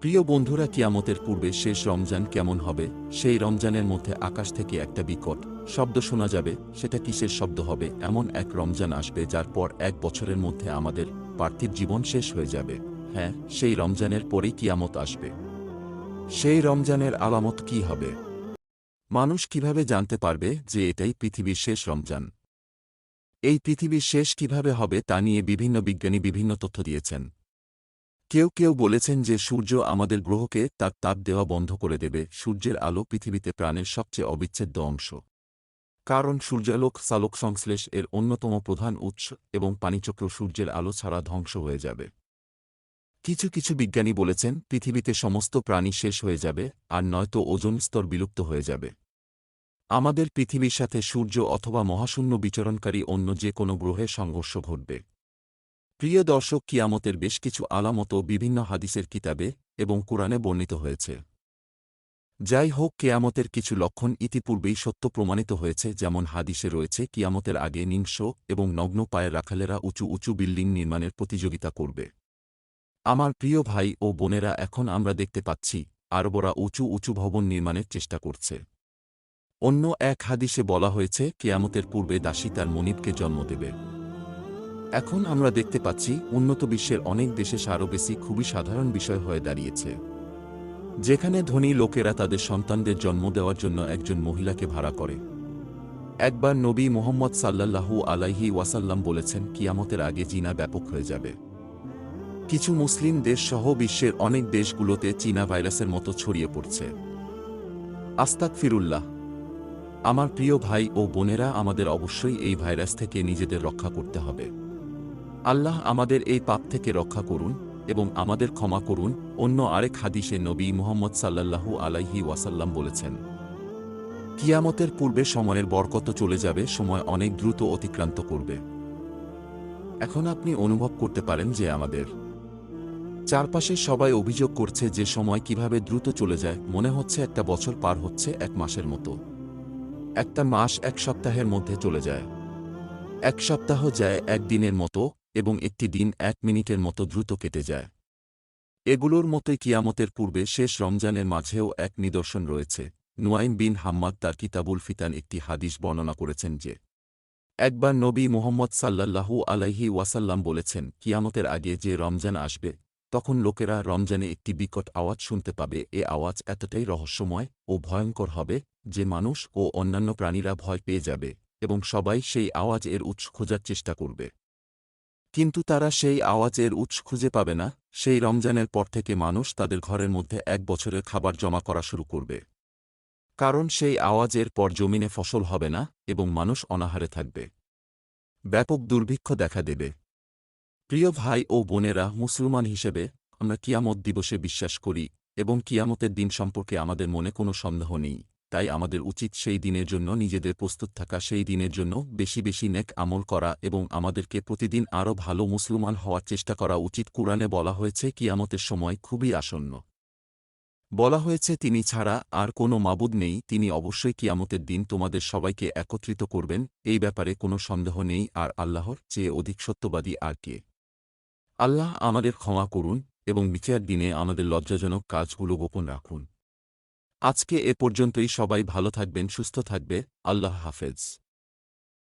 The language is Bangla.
প্রিয় বন্ধুরা, কিয়ামতের পূর্বে শেষ রমজান কেমন হবে? সেই রমজানের মধ্যে আকাশ থেকে একটা বিকট শব্দ শোনা যাবে। সেটা কিসের শব্দ হবে? এমন এক রমজান আসবে যার পর এক বছরের মধ্যে আমাদের পার্থিব জীবন শেষ হয়ে যাবে। হ্যাঁ সেই রমজানের পরেই কিয়ামত আসবে। সেই রমজানের আলামত কি হবে? মানুষ কীভাবে জানতে পারবে যে এটাই পৃথিবীর শেষ রমজান? এই পৃথিবীর শেষ কীভাবে হবে তা নিয়ে বিভিন্ন বিজ্ঞানী বিভিন্ন তথ্য দিয়েছেন। কেউ কেউ বলেছেন যে সূর্য আমাদের গ্রহকে তার তাপ দেওয়া বন্ধ করে দেবে, সূর্যের আলো পৃথিবীতে প্রাণের সবচেয়ে অবিচ্ছেদ্য অংশ। কারণ সূর্যালোক সালোক সংশ্লেষ এর অন্যতম প্রধান উৎস এবং পানিচক্র সূর্যের আলো ছাড়া ধ্বংস হয়ে যাবে। কিছু কিছু বিজ্ঞানী বলেছেন, পৃথিবীতে সমস্ত প্রাণী শেষ হয়ে যাবে, আর নয়তো ওজন স্তর বিলুপ্ত হয়ে যাবে। আমাদের পৃথিবীর সাথে সূর্য অথবা মহাশূন্য বিচরণকারী অন্য যে কোনো গ্রহে সংঘর্ষ ঘটবে। প্রিয় দর্শক, কিয়ামতের বেশ কিছু আলামত বিভিন্ন হাদিসের কিতাবে এবং কোরআনে বর্ণিত হয়েছে। যাই হোক, কেয়ামতের কিছু লক্ষণ ইতিপূর্বেই সত্য প্রমাণিত হয়েছে, যেমন হাদিসে রয়েছে, কিয়ামতের আগে নিংস এবং নগ্ন পায়ের রাখালেরা উঁচু উঁচু বিল্ডিং নির্মাণের প্রতিযোগিতা করবে। আমার প্রিয় ভাই ও বোনেরা, এখন আমরা দেখতে পাচ্ছি, আরবরা উঁচু উঁচু ভবন নির্মাণের চেষ্টা করছে। অন্য এক হাদিসে বলা হয়েছে, কেয়ামতের পূর্বে দাসী তার মনিবকে জন্ম দেবে। এখন আমরা দেখতে পাচ্ছি, উন্নত বিশ্বের অনেক দেশে সারোবেসি খুবই সাধারণ বিষয় হয়ে দাঁড়িয়েছে। যেখানে ধনী লোকেরা তাদের সন্তানদের জন্ম দেওয়ার জন্য একজন মহিলাকে ভাড়া করে। একবার নবী মোহাম্মদ সাল্লাল্লাহু আলাইহি ওয়াসাল্লাম বলেছেন, কিয়ামতের আগে জিনা ব্যাপক হয়ে যাবে। কিছু মুসলিম দেশ সহ বিশ্বের অনেক দেশগুলোতে চীনা ভাইরাসের মতো ছড়িয়ে পড়ছে। আস্তাক ফিরুল্লাহ আমার প্রিয় ভাই ও বোনেরা, আমাদের অবশ্যই এই ভাইরাস থেকে নিজেদের রক্ষা করতে হবে। আল্লাহ আমাদের এই পাপ থেকে রক্ষা করুন এবং আমাদের ক্ষমা করুন, অন্য আরেক হাদিসে নবী মুহাম্মদ সাল্লাল্লাহু আলাইহি ওয়াসাল্লাম বলেছেন, কিয়ামতের পূর্বে সময়ের বরকত চলে যাবে, সময় অনেক দ্রুত অতিক্রান্ত করবে। এখন আপনি অনুভব করতে পারেন যে আমাদের চারপাশে সবাই অভিযোগ করছে যে সময় কীভাবে দ্রুত চলে যায়, মনে হচ্ছে একটা বছর পার হচ্ছে এক মাসের মতো। একটা মাস এক সপ্তাহের মধ্যে চলে যায়। এক সপ্তাহ যায় একদিনের মতো এবং একটি দিন এক মিনিটের মতো দ্রুত কেটে যায়। এগুলোর মতোই কিয়ামতের পূর্বে শেষ রমজানের মাঝেও এক নিদর্শন রয়েছে। নুয়াইম বিন হাম্মাদ তার কিতাবুল ফিতান একটি হাদিস বর্ণনা করেছেন যে, একবার নবী মোহাম্মদ সাল্লাল্লাহু আলাইহি ওয়াসাল্লাম বলেছেন, কিয়ামতের আগে যে রমজান আসবে, তখন লোকেরা রমজানে একটি বিকট আওয়াজ শুনতে পাবে। এ আওয়াজ এতটাই রহস্যময় ও ভয়ঙ্কর হবে যে মানুষ ও অন্যান্য প্রাণীরা ভয় পেয়ে যাবে এবং সবাই সেই আওয়াজ এর উৎস খোঁজার চেষ্টা করবে। কিন্তু তারা সেই আওয়াজের উৎস খুঁজে পাবে না, সেই রমজানের পর থেকে মানুষ তাদের ঘরের মধ্যে এক বছরের খাবার জমা করা শুরু করবে। কারণ সেই আওয়াজের পর জমিনে ফসল হবে না এবং মানুষ অনাহারে থাকবে। ব্যাপক দুর্ভিক্ষ দেখা দেবে। প্রিয় ভাই ও বোনেরা, মুসলমান হিসেবে আমরা কিয়ামত দিবসে বিশ্বাস করি এবং কিয়ামতের দিন সম্পর্কে আমাদের মনে কোনো সন্দেহ নেই। তাই আমাদের উচিত সেই দিনের জন্য নিজেদের প্রস্তুত থাকা, সেই দিনের জন্য বেশি বেশি নেক আমল করা এবং আমাদেরকে প্রতিদিন আরও ভালো মুসলমান হওয়ার চেষ্টা করা উচিত। কুরআনে বলা হয়েছে, কিয়ামতের সময় খুবই আসন্ন। বলা হয়েছে, তিনি ছাড়া আর কোনো মাবুদ নেই, তিনি অবশ্যই কিয়ামতের দিন তোমাদের সবাইকে একত্রিত করবেন, এই ব্যাপারে কোনো সন্দেহ নেই, আর আল্লাহর চেয়ে অধিক সত্যবাদী আর কে? আল্লাহ আমাদের ক্ষমা করুন এবং বিচার দিনে আমাদের লজ্জাজনক কাজগুলো গোপন রাখুন। আজকে এ পর্যন্তই সবাই ভালো থাকবেন সুস্থ থাকবে। আল্লাহ হাফেজ।